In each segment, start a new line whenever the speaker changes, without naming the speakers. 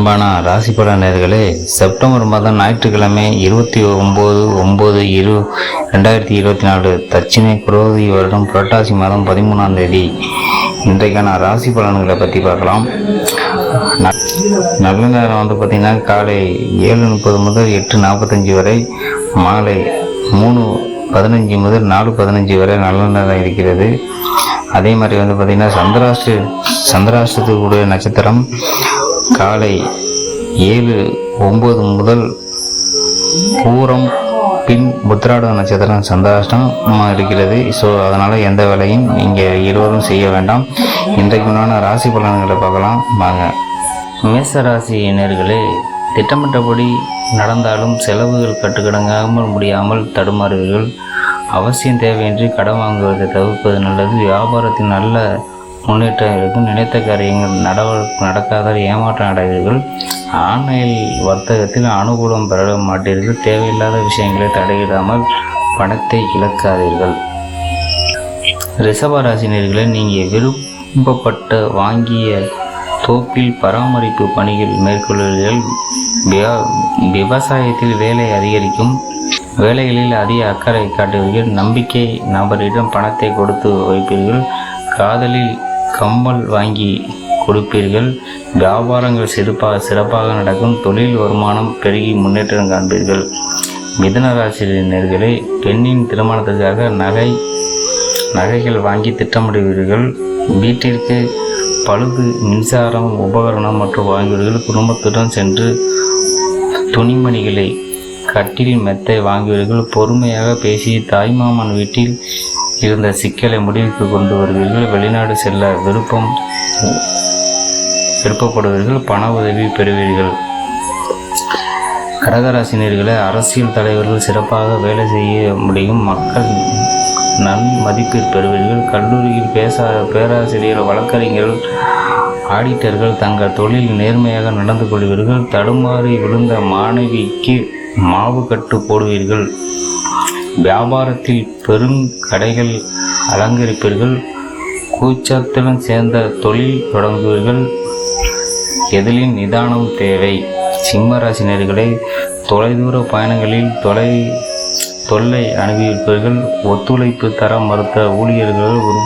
அன்பான ராசி பலனர்களே செப்டம்பர் மாதம் ஞாயிற்றுக்கிழமை இருபத்தி ஒம்பது ஒம்பது இரு ரெண்டாயிரத்தி இருபத்தி நாலு தட்சிணை குரோதி வருடம் புரட்டாசி மாதம் பதிமூணாம் தேதி. இன்றைக்கான ராசி பலன்களை பற்றி பார்க்கலாம். ந- நல்ல நேரம் வந்து பார்த்திங்கன்னா காலை ஏழு முப்பது முதல் எட்டு நாற்பத்தஞ்சு வரை மாலை மூணு பதினஞ்சு முதல் நாலு பதினஞ்சு வரை நல்ல நேரம் இருக்கிறது. அதே மாதிரி வந்து பார்த்திங்கன்னா சந்திராஷ்ட சந்திராஷ்டத்துக்குடைய நட்சத்திரம் காலை ஏழு ஒம்பது முதல் பூரம் பின் புத்திராட நட்சத்திரம் சந்தாஷ்டமாக இருக்கிறது. ஸோ அதனால் எந்த வேலையும் இங்கே இருவரும் செய்ய வேண்டாம். இன்றைக்கு உண்டான ராசி பலன்களை பார்க்கலாம். வாங்க. மேச ராசியினர்களே திட்டமிட்டபடி நடந்தாலும் செலவுகள் கட்டுக்கடங்காமல் முடியாமல் தடுமாறுவீர்கள். அவசியம் தேவையின்றி கடன் வாங்குவதை தவிர்ப்பது நல்லது. வியாபாரத்தின் நல்ல முன்னேற்றங்களுக்கும் நினைத்த காரியங்கள் நட நடக்காத ஏமாற்றம் அடைவீர்கள். ஆன்லைன் வர்த்தகத்தில் அனுகூலம் பெற மாட்டீர்கள். தேவையில்லாத விஷயங்களை தடையிடாமல் பணத்தை இழக்காதீர்கள். ரிஷபராசினியர்களை நீங்கள் விருப்பப்பட்ட வாங்கிய தோப்பில் பராமரிப்பு பணிகள் மேற்கொள்வீர்கள். விவசாயத்தில் வேலை அதிகரிக்கும். வேலைகளில் அதிக அக்கறை காட்டுவீர்கள். நம்பிக்கை நபரிடம் பணத்தை கொடுத்து வைப்பீர்கள். காதலில் கம்மல் வாங்கி கொடுப்பீர்கள். வியாபாரங்கள் சிறப்பாக சிறப்பாக நடக்கும். தொழில் வருமானம் பெருகி முன்னேற்றம் காண்பீர்கள். மிதன ராசியினர்களே பெண்ணின் திருமணத்துக்காக நகை நகைகள் வாங்கி திட்டமிடுவீர்கள். வீட்டிற்கு பழுது மின்சாரம் உபகரணம் மற்றும் வாங்குவீர்கள். குடும்பத்துடன் சென்று துணிமணிகளை கட்டில் மெத்தை வாங்குவீர்கள். பொறுமையாக பேசி தாய்மாமன் வீட்டில் இருந்த சிக்கலை முடிவுக்கு கொண்டு வருவீர்கள். வெளிநாடு செல்ல விருப்பம் விருப்பப்படுவீர்கள். பண உதவி பெறுவீர்கள். கடகராசினியர்களை அரசியல் தலைவர்கள் சிறப்பாக வேலை செய்ய முடியும். மக்கள் நன் மதிப்பீர் பெறுவீர்கள். கல்லூரியில் பேச பேராசிரியர் வழக்கறிஞர்கள் ஆடிட்டர்கள் தங்கள் தொழில் நேர்மையாக நடந்து கொள்வீர்கள். தடுமாறி விழுந்த மாணவிக்கு மாவு கட்டு போடுவீர்கள். வியாபாரத்தில் பெரும் கடைகள் அலங்கரிப்பீர்கள். கூச்சத்துடன் சேர்ந்த தொழில் தொடங்குவீர்கள். எதிலின் நிதானம் தேவை? சிம்ம ராசினியர்களை தொலைதூர பயணங்களில் தொலை தொல்லை அனுபவிப்பவர்கள் ஒத்துழைப்பு தர மறுத்த ஊழியர்கள் ஒரு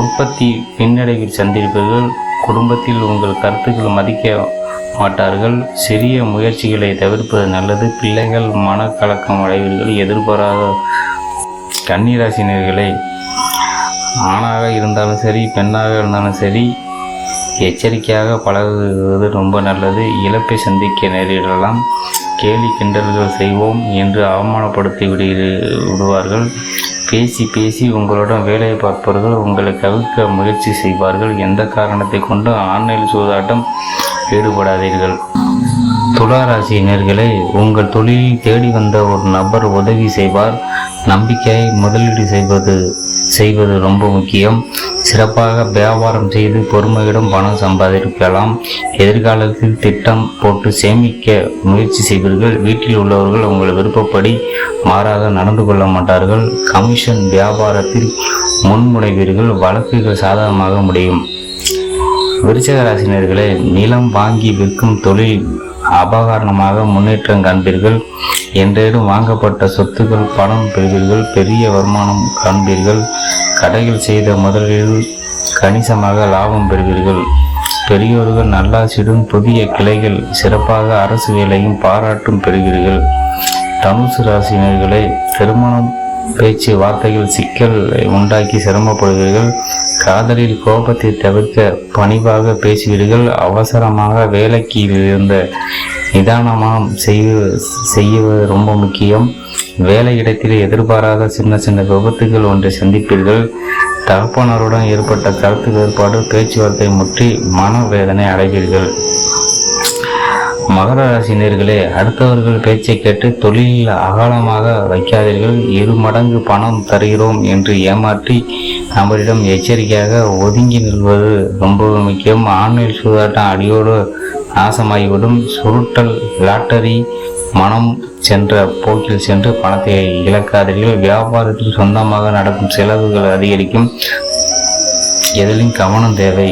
உற்பத்தி பின்னடைவில் சந்திருப்பீர்கள் குடும்பத்தில் உங்கள் கருத்துக்கள் மதிக்க மாட்டார்கள். சிறிய முயற்சிகளை தவிர்ப்பது நல்லது. பிள்ளைகள் மனக்கலக்கம் அடைவீர்கள். எதிர்பாராத கன்னிராசினியர்களை ஆணாக இருந்தாலும் சரி பெண்ணாக இருந்தாலும் சரி எச்சரிக்கையாக பழகுவது ரொம்ப நல்லது. இழப்பை சந்திக்க நேரிடலாம். கேலி கிண்டல்கள் செய்வோம் என்று அவமானப்படுத்தி விடு விடுவார்கள். பேசி பேசி உங்களுடன் வேலையை பார்ப்பவர்கள் உங்களை கவிழ்க்க முயற்சி செய்வார்கள். எந்த காரணத்தை கொண்டு ஆன்லைன் சூதாட்டம் ஈடுபடாதீர்கள் துளாராசியினர்களே உங்கள் தொழிலில் தேடி வந்த ஒரு நபர் உதவி செய்வார். நம்பிக்கையை முதலீடு செய்வது செய்வது ரொம்ப முக்கியம். சிறப்பாக வியாபாரம் செய்து பொறுமையிடம் பணம் சம்பாதிக்கலாம். எதிர்காலத்தில் திட்டம் போட்டு சேமிக்க முயற்சி செய்வீர்கள். வீட்டில் உள்ளவர்கள் உங்கள் விருப்பப்படி மாறாக நடந்து கொள்ள மாட்டார்கள். கமிஷன் வியாபாரத்தில் முன்முனைவீர்கள். வழக்குகள் சாதகமாக முடியும். விருச்சக ராசினியர்களே நிலம் வாங்கி விற்கும் தொழில் அபகாரணமாக முன்னேற்றம் காண்பீர்கள். என்றேடும் வாங்கப்பட்ட சொத்துக்கள் பணம் பெறுவீர்கள். பெரிய வருமானம் காண்பீர்கள். கடைகள் செய்த முதலில் கணிசமாக லாபம் பெறுவீர்கள். பெரியோர்கள் நல்லாசிடும் புதிய கிளைகள் சிறப்பாக அரசு வேலையும் பாராட்டும் பெறுவீர்கள். தனுசு ராசினர்களை திருமணம் பேச்சு வார்த்தைகள் சிக்கல் உண்டாக்கி சிரமப்படுவீர்கள் காதலில் கோபத்தை தவிர்க்க பணிவாக பேசுவீர்கள் அவசரமாக வேலைக்கு இருந்த நிதானமாக செய்ய செய்வது ரொம்ப முக்கியம். வேலை இடத்தில் எதிர்பாராத சின்ன சின்ன விபத்துகள் ஒன்றை சந்திப்பீர்கள். தகப்பனருடன் ஏற்பட்ட கருத்து வேறுபாடு பேச்சுவார்த்தை முற்றி மனவேதனை அடைவீர்கள். மகர ராசினியர்களே அடுத்தவர்கள் பேச்சை கேட்டு தொழிலில் அகாலமாக வைக்காதீர்கள். இரு மடங்கு பணம் தருகிறோம் என்று ஏமாற்றி நம்மளிடம் எச்சரிக்கையாக ஒதுங்கி நில்வது ரொம்ப முக்கியம். ஆன்லைன் சூதாட்டம் அடியோடு நாசமாகிவிடும். சுருட்டல் லாட்டரி மனம் சென்ற போக்கில் சென்று பணத்தை இழக்காதீர்கள். வியாபாரத்தில் சொந்தமாக நடக்கும் செலவுகள் அதிகரிக்கும். எதிலும் கவனம் தேவை?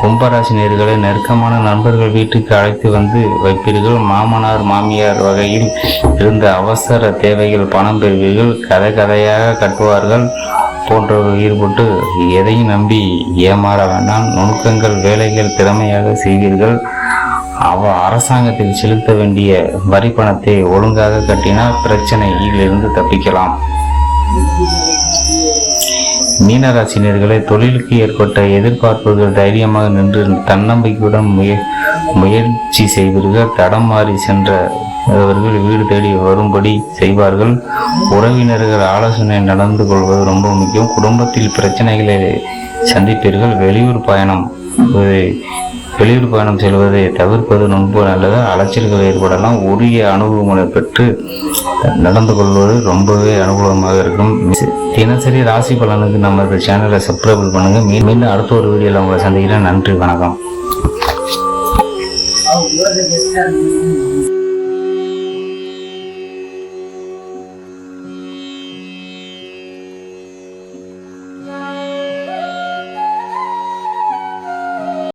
கும்பராசி நேர்களை நெருக்கமான நண்பர்கள் வீட்டுக்கு அழைத்து வந்து வைப்பீர்கள். மாமனார் மாமியார் வகையில் இருந்த அவசர தேவைகள் பணம் பெறுவீர்கள். கதை கதையாக கட்டுவார்கள் போன்றவை ஈடுபட்டு எதையும் நம்பி ஏமாற வேண்டாம். நுணுக்கங்கள் வேலைகள் திறமையாக செய்வீர்கள். அவ அரசாங்கத்தில் செலுத்த வேண்டிய வரி பணத்தை ஒழுங்காக கட்டினால் பிரச்சனையில் இருந்து தப்பிக்கலாம். மீனராசினியர்களை தொழிலுக்கு ஏற்பட்ட எதிர்பார்ப்புகள் தைரியமாக நின்று தன்னம்பிக்கையுடன் முய முயற்சி செய்வீர்கள் தடம் மாறி சென்றவர்கள் வீடு தேடி வரும்படி செய்வார்கள். உறவினர்கள் ஆலோசனை நடந்து கொள்வது ரொம்ப முக்கியம். குடும்பத்தில் பிரச்சனைகளை சந்திப்பீர்கள். வெளியூர் பயணம் வெளியூர் பயணம் செல்வதை தவிர்ப்பது ரொம்ப நல்லது அலைச்சல்கள் ஏற்படலாம். உரிய அனுபவங்களை பெற்று நடந்து கொள்வது ரொம்பவே அனுகூலமாக இருக்கும். தினசரி ராசி பலனுக்கு நம்ம சேனலை சப்ஸ்கிரைப் பண்ணுங்க. மீண்டும் அடுத்த ஒரு வீடியோவில் உங்களை சந்திக்கிறேன். நன்றி வணக்கம்.